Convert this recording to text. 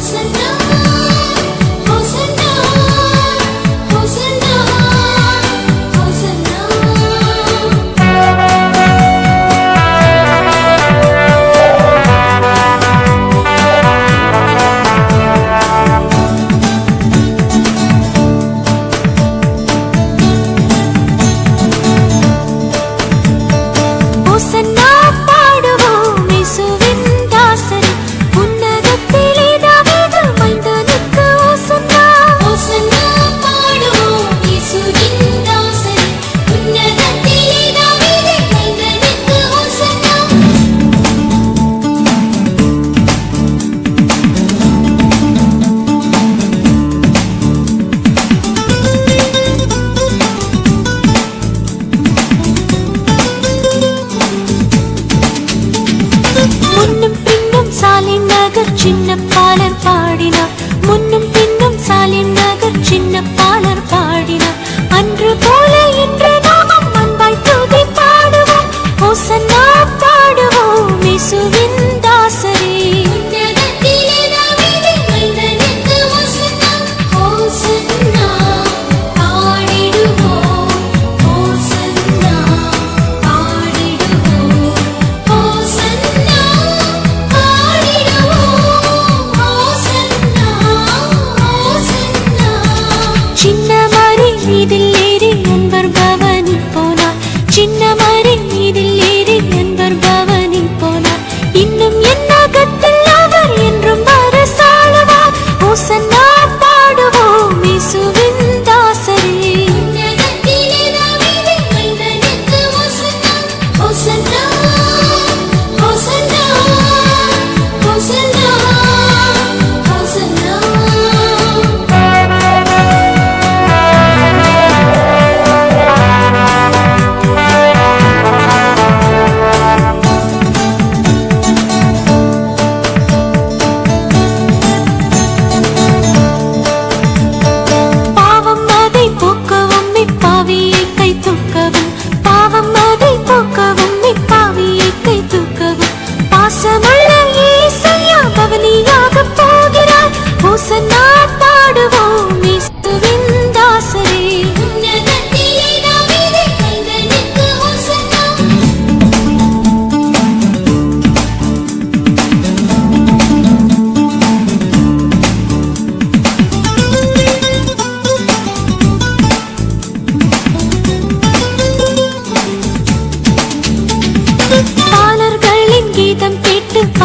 close and வானப்பாளர் பா இதில் ஏறி நண்பர் பவனி போனார். சின்ன மறை Artık